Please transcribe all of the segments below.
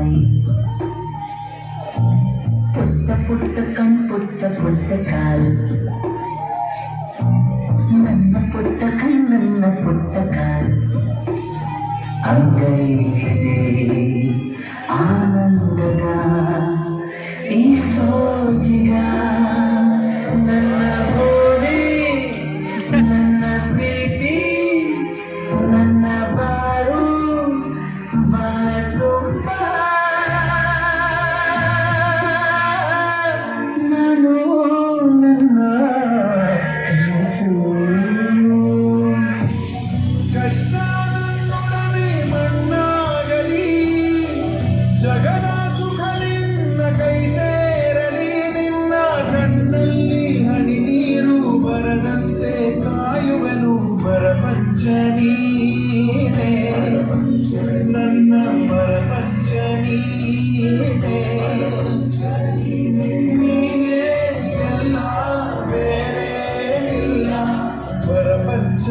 ಬಾಯಿ ಪುಟ್ಟ ಪುಟ್ಟ ಕಣ್ ಪುಟ್ಟ ಪುಟ್ಟ ಕಾಲು ನನ್ನ ಪುಟ್ಟ ಕಣ್ ನನ್ನ ಪುಟ್ಟ ಕಾಲು ಅಂಗೈಯಿದೆ ಜಗದ ಸುಖ ನಿನ್ನ ಕೈ ಸೇರಲಿ ನಿನ್ನ ಕಣ್ಣಲ್ಲಿ ಹನಿ ನೀರು ಬರದಂತೆ ಕಾಯುವೆನು ಬರಪಂಚ ನನ್ನ ಬರಪಂಚ ನೀನೇ ಎಲ್ಲ ಬೇರೆ ಇಲ್ಲ ಪರಪಂಚ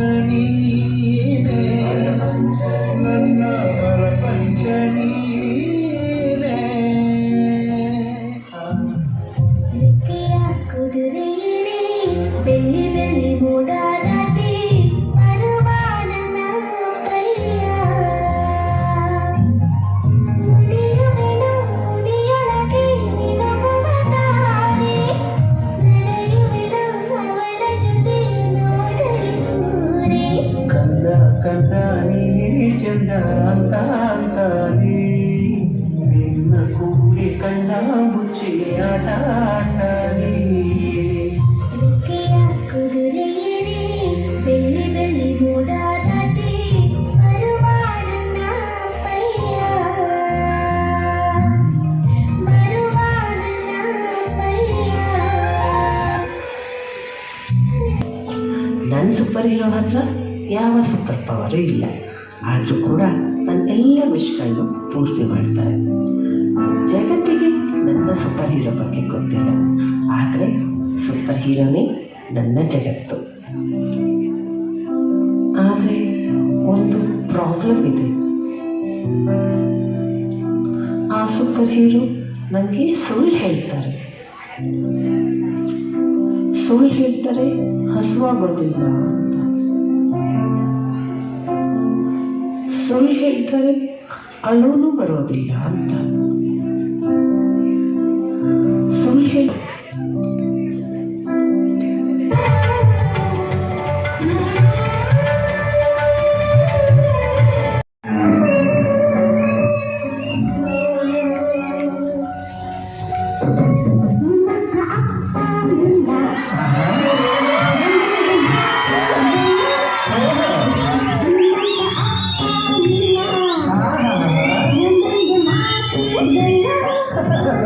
కందాని చందాంత నిన్న కూడి కందాబుచ్చి ఆట ನನ್ನ ಸೂಪರ್ ಹೀರೋ ಹತ್ರ ಯಾವ ಸೂಪರ್ ಪವರು ಇಲ್ಲ. ಆದರೂ ಕೂಡ ನನ್ನ ಎಲ್ಲ ವಿಶ್ಗಳನ್ನು ಪೂರ್ತಿ ಮಾಡ್ತಾರೆ. ಜಗತ್ತಿಗೆ ನನ್ನ ಸೂಪರ್ ಹೀರೋ ಬಗ್ಗೆ ಗೊತ್ತಿಲ್ಲ. ಆದರೆ ಸೂಪರ್ ಹೀರೋನೇ ನನ್ನ ಜಗತ್ತು. ಆದರೆ ಒಂದು ಪ್ರಾಬ್ಲಮ್ ಇದೆ. ಆ ಸೂಪರ್ ಹೀರೋ ನನಗೆ ಸುಳ್ಳು ಹೇಳ್ತಾರೆ. ಸುಳ್ಳು ಹೇಳ್ತಾರೆ ಹಸುವಾಗೋದಿಲ್ಲ ಅಂತ. ಸುಳ್ಳು ಹೇಳ್ತಾರೆ ಅಳುನೂ ಬರೋದಿಲ್ಲ ಅಂತ.